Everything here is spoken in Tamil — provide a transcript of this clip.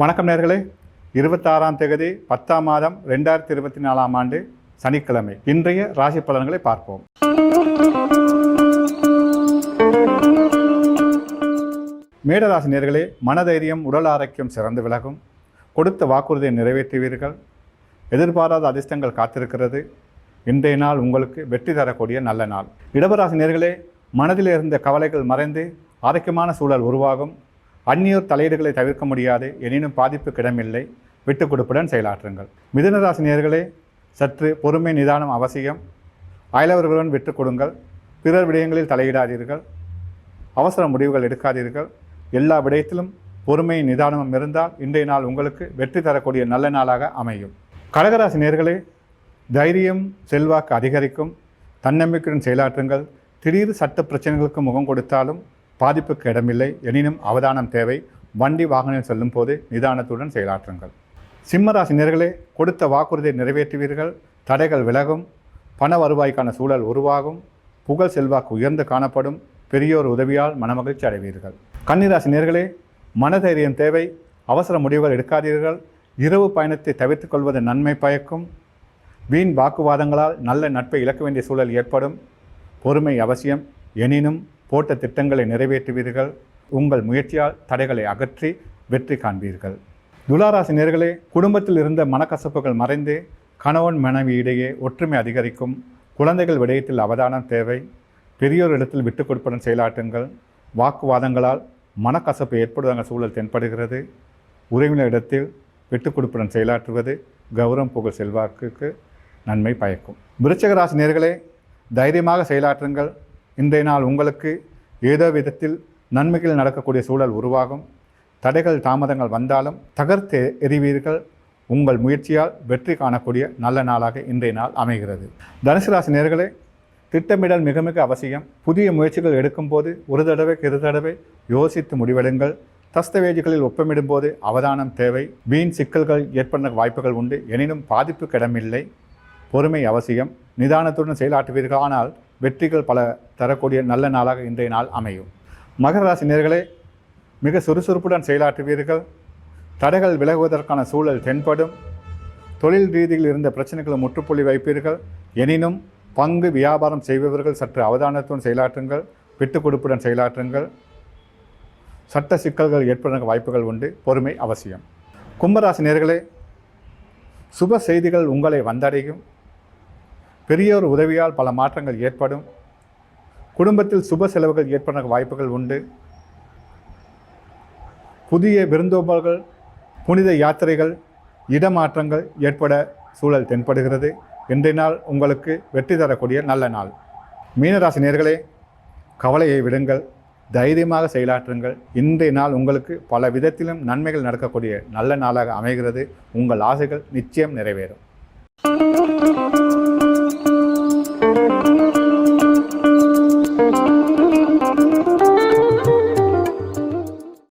வணக்கம் நேர்களே. இருபத்தாறாம் தேதி பத்தாம் மாதம் ரெண்டாயிரத்தி இருபத்தி நாலாம் ஆண்டு சனிக்கிழமை. இன்றைய ராசி பலன்களை பார்ப்போம். மேடராசி நேர்களே மனதைரியம் உடல் ஆரோக்கியம் சிறந்து விலகும். கொடுத்த வாக்குறுதியை நிறைவேற்றுவீர்கள். எதிர்பாராத அதிர்ஷ்டங்கள் காத்திருக்கிறது. இன்றைய நாள் உங்களுக்கு வெற்றி தரக்கூடிய நல்ல நாள். இடவராசி நேர்களே மனதில் இருந்த கவலைகள் மறைந்து ஆரோக்கியமான சூழல் உருவாகும். அந்நியோர் தலையீடுகளை தவிர்க்க முடியாது எனினும் பாதிப்புக்கு இடமில்லை. விட்டுக் கொடுப்புடன் செயலாற்றுங்கள். மிதுனராசி நேர்களே சற்று பொறுமை நிதானம் அவசியம். அயலவர்களுடன் விட்டுக் கொடுங்கள். பிறர் விடயங்களில் தலையிடாதீர்கள். அவசர முடிவுகள் எடுக்காதீர்கள். எல்லா விடயத்திலும் பொறுமை நிதானமும் இருந்தால் இன்றைய நாள் உங்களுக்கு வெற்றி தரக்கூடிய நல்ல நாளாக அமையும். கடகராசி நேர்களே தைரியம் செல்வாக்கு அதிகரிக்கும். தன்னம்பிக்கையுடன் செயலாற்றுங்கள். திடீர் சட்ட பிரச்சனைகளுக்கு முகம் கொடுத்தாலும் பாதிப்புக்கு இடமில்லை. எனினும் அவதானம் தேவை. வண்டி வாகனம் செல்லும் போது நிதானத்துடன் செயலாற்றுங்கள். சிம்மராசி நேர்களே கொடுத்த வாக்குறுதியை நிறைவேற்றுவீர்கள். தடைகள் விலகும். பண வருவாய்க்கான சூழல் உருவாகும். புகழ் செல்வாக்கு உயர்ந்து காணப்படும். பெரியோர் உதவியால் மனமகிழ்ச்சி அடைவீர்கள். கன்னிராசி நேர்களே மனதைரியம் தேவை. அவசர முடிவுகள் எடுக்காதீர்கள். இரவு பயணத்தை தவிர்த்து கொள்வது நன்மை பயக்கும். வீண் வாக்குவாதங்களால் நல்ல நட்பை இழக்க வேண்டிய சூழல் ஏற்படும். பொறுமை அவசியம். எனினும் போட்ட திட்டங்களை நிறைவேற்றுவீர்கள். உங்கள் முயற்சியால் தடைகளை அகற்றி வெற்றி காண்பீர்கள். துளாராசி நேர்களே குடும்பத்தில் இருந்த மனக்கசப்புகள் மறைந்து கணவன் மனைவி இடையே ஒற்றுமை அதிகரிக்கும். குழந்தைகள் விடயத்தில் அவதானம் தேவை. பெரியோர் இடத்தில் விட்டுக் கொடுப்பதன் செயலாற்றுங்கள். வாக்குவாதங்களால் மனக்கசப்பு ஏற்படுவதான சூழல் தென்படுகிறது. உறவினர் இடத்தில் விட்டுக் கொடுப்புடன் செயலாற்றுவது கௌரவம் புகழ் செல்வாக்குக்கு நன்மை பயக்கும். விருச்சகராசி நேர்களே தைரியமாக செயலாற்றுங்கள். இன்றைய நாள் உங்களுக்கு ஏதோ விதத்தில் நன்மைகள் நடக்கக்கூடிய சூழல் உருவாகும். தடைகள் தாமதங்கள் வந்தாலும் தகர்த்து எறிவீர்கள். உங்கள் முயற்சியால் வெற்றி காணக்கூடிய நல்ல நாளாக இன்றைய நாள் அமைகிறது. தனுசு ராசி நேர்களே திட்டமிடல் மிக மிக அவசியம். புதிய முயற்சிகள் எடுக்கும்போது ஒரு தடவை இரு தடவை யோசித்து முடிவெடுங்கள். தஸ்தவேஜுகளில் ஒப்பமிடும்போது அவதானம் தேவை. வீண் சிக்கல்கள் ஏற்பட வாய்ப்புகள் உண்டு. எனினும் பாதிப்புக்கு இடமில்லை பொறுமை அவசியம். நிதானத்துடன் செயலாற்றுவீர்கள். ஆனால் வெற்றிகள் பல தரக்கூடிய நல்ல நாளாக இன்றைய நாள் அமையும். மகர ராசி நேர்களே மிக சுறுசுறுப்புடன் செயலாற்றுவீர்கள். தடைகள் விலகுவதற்கான சூழல் தென்படும். தொழில் ரீதியில் இருந்த பிரச்சனைகளை முற்றுப்புள்ளி வைப்பீர்கள். எனினும் பங்கு வியாபாரம் செய்பவர்கள் சற்று அவதானத்துடன் செயலாற்றுங்கள். விட்டுக் கொடுப்புடன் செயலாற்றுங்கள். சட்ட சிக்கல்கள் ஏற்பட வாய்ப்புகள் உண்டு. பொறுமை அவசியம். கும்பராசி நேர்களே சுப செய்திகள் உங்களை வந்தடையும். பெரியோர் உதவியால் பல மாற்றங்கள் ஏற்படும். குடும்பத்தில் சுப செலவுகள் ஏற்பட வாய்ப்புகள் உண்டு. புதிய விருந்தோம்பல்கள் புனித யாத்திரைகள் இடமாற்றங்கள் ஏற்பட சூழல் தென்படுகிறது. இன்றைய நாள் உங்களுக்கு வெற்றி தரக்கூடிய நல்ல நாள். மீனராசி நேர்களே கவலையை விடுங்கள் தைரியமாக செயலாற்றுங்கள். இன்றைய நாள் உங்களுக்கு பல விதத்திலும் நன்மைகள் நடக்கக்கூடிய நல்ல நாளாக அமைகிறது. உங்கள் ஆசைகள் நிச்சயம் நிறைவேறும்.